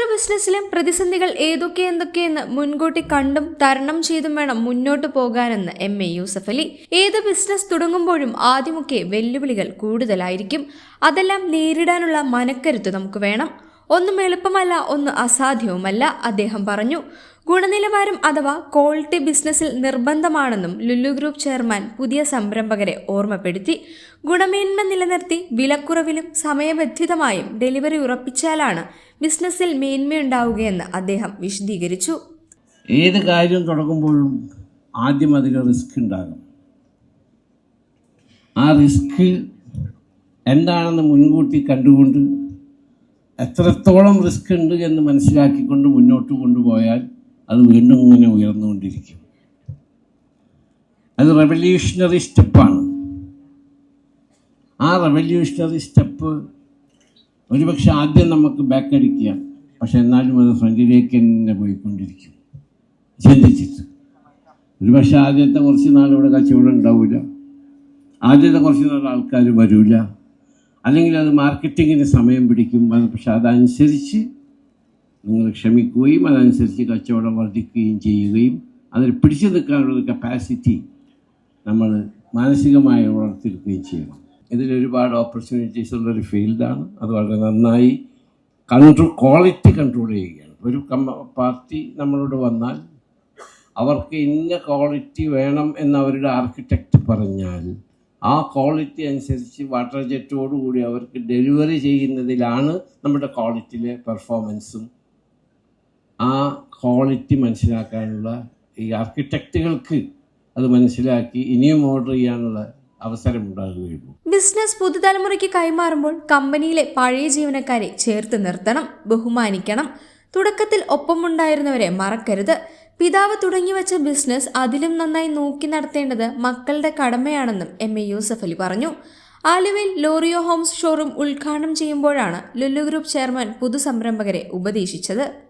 ഏതൊരു ബിസിനസ്സിലും പ്രതിസന്ധികൾ ഏതൊക്കെ എന്തൊക്കെയെന്ന് മുൻകൂട്ടി കണ്ടും തരണം ചെയ്തും വേണം മുന്നോട്ട് പോകാനെന്ന് എം എ യൂസഫ് അലി. ഏത് ബിസിനസ് തുടങ്ങുമ്പോഴും ആദ്യമൊക്കെ വെല്ലുവിളികൾ കൂടുതലായിരിക്കും. അതെല്ലാം നേരിടാനുള്ള മനക്കരുത്ത് നമുക്ക് വേണം. ഒന്നും എളുപ്പമല്ല ഒന്ന് അസാധ്യവുമല്ല അദ്ദേഹം പറഞ്ഞു. ഗുണനിലവാരം അഥവാ ക്വാളിറ്റി ബിസിനസ്സിൽ നിർബന്ധമാണെന്നും ലുലു ഗ്രൂപ്പ് ചെയർമാൻ പുതിയ സംരംഭകരെ ഓർമ്മപ്പെടുത്തി ഗുണമേന്മ നിലനിർത്തി വിലക്കുറവിലും സമയബന്ധിതമായും ഡെലിവറി ഉറപ്പിച്ചാലാണ് ബിസിനസ്സിൽ മേന്മയുണ്ടാവുകയെന്ന് അദ്ദേഹം വിശദീകരിച്ചു. ഏത് കാര്യം തുടങ്ങുമ്പോഴും ആദ്യം അതിൽ റിസ്ക് ഉണ്ടാകും. ആ റിസ്ക് എന്താണെന്ന് മുൻകൂട്ടി കണ്ടുകൊണ്ട് എത്രത്തോളം റിസ്ക് ഉണ്ട് എന്ന് മനസ്സിലാക്കിക്കൊണ്ട് മുന്നോട്ട് കൊണ്ടുപോയാൽ അത് വീണ്ടും ഇങ്ങനെ ഉയർന്നുകൊണ്ടിരിക്കും. അത് റെവല്യൂഷണറി സ്റ്റെപ്പാണ് ആ റെവല്യൂഷണറി സ്റ്റെപ്പ് ഒരുപക്ഷെ ആദ്യം നമുക്ക് ബാക്ക് അടിക്കുക പക്ഷെ എന്നാലും അത് ഫ്രണ്ടിലേക്ക് തന്നെ പോയിക്കൊണ്ടിരിക്കും. ചിന്തിച്ചിട്ട് ഒരുപക്ഷെ ആദ്യത്തെ കുറച്ച് നാൾ ഇവിടെ കച്ചവടം ഉണ്ടാവില്ല ആദ്യത്തെ കുറച്ച് നാൾ ആൾക്കാർ വരില്ല അല്ലെങ്കിൽ അത് മാർക്കറ്റിങ്ങിന് സമയം പിടിക്കും. അത് പക്ഷെ അതനുസരിച്ച് നിങ്ങൾ ക്ഷമിക്കുകയും അതനുസരിച്ച് കച്ചവടം വർദ്ധിക്കുകയും ചെയ്യുകയും അതിൽ പിടിച്ചു നിൽക്കാനുള്ള കപ്പാസിറ്റി നമ്മൾ മാനസികമായി വളർത്തിയെടുക്കുകയും ചെയ്യണം. ഇതിലൊരുപാട് ഓപ്പർച്യൂണിറ്റീസ് ഉള്ളൊരു ഫീൽഡാണ് അത് വളരെ നന്നായി കൺട്രോൾ ക്വാളിറ്റി കൺട്രോൾ ചെയ്യുകയാണ്. ഒരു കമ്പ പാർട്ടി നമ്മളോട് വന്നാൽ അവർക്ക് ഇന്ന ക്വാളിറ്റി വേണം എന്ന് അവരുടെ ആർക്കിടെക്റ്റ് പറഞ്ഞാൽ ആ ക്വാളിറ്റി അനുസരിച്ച് വാട്ടർ ജെറ്റോടുകൂടി അവർക്ക് ഡെലിവറി ചെയ്യുന്നതിലാണ് നമ്മുടെ ക്വാളിറ്റിയിലെ പെർഫോമൻസും ആ ക്വാളിറ്റി മനസ്സിലാക്കാനുള്ള ഈ ആർക്കിടെക്റ്റുകൾക്ക് അത് മനസ്സിലാക്കി ഇനിയും ഓർഡർ ചെയ്യാനുള്ള അവസരം ഉണ്ടാകുകയുള്ളൂ ബിസിനസ് പുതുതലമുറയ്ക്ക് കൈമാറുമ്പോൾ കമ്പനിയിലെ പഴയ ജീവനക്കാരെ ചേർത്ത് നിർത്തണം ബഹുമാനിക്കണം. തുടക്കത്തിൽ ഒപ്പമുണ്ടായിരുന്നവരെ മറക്കരുത്. പിതാവ് തുടങ്ങി വെച്ച ബിസിനസ് അതിലും നന്നായി നോക്കി നടത്തേണ്ടത് മക്കളുടെ കടമയാണെന്നും എം എ യൂസഫ് അലി പറഞ്ഞു. ആലുവയിൽ ലോറിയോ ഹോംസ് ഷോറൂം ഉദ്ഘാടനം ചെയ്യുമ്പോഴാണ് ലുല്ലു ഗ്രൂപ്പ് ചെയർമാൻ പുതുസംരംഭകരെ ഉപദേശിച്ചത്.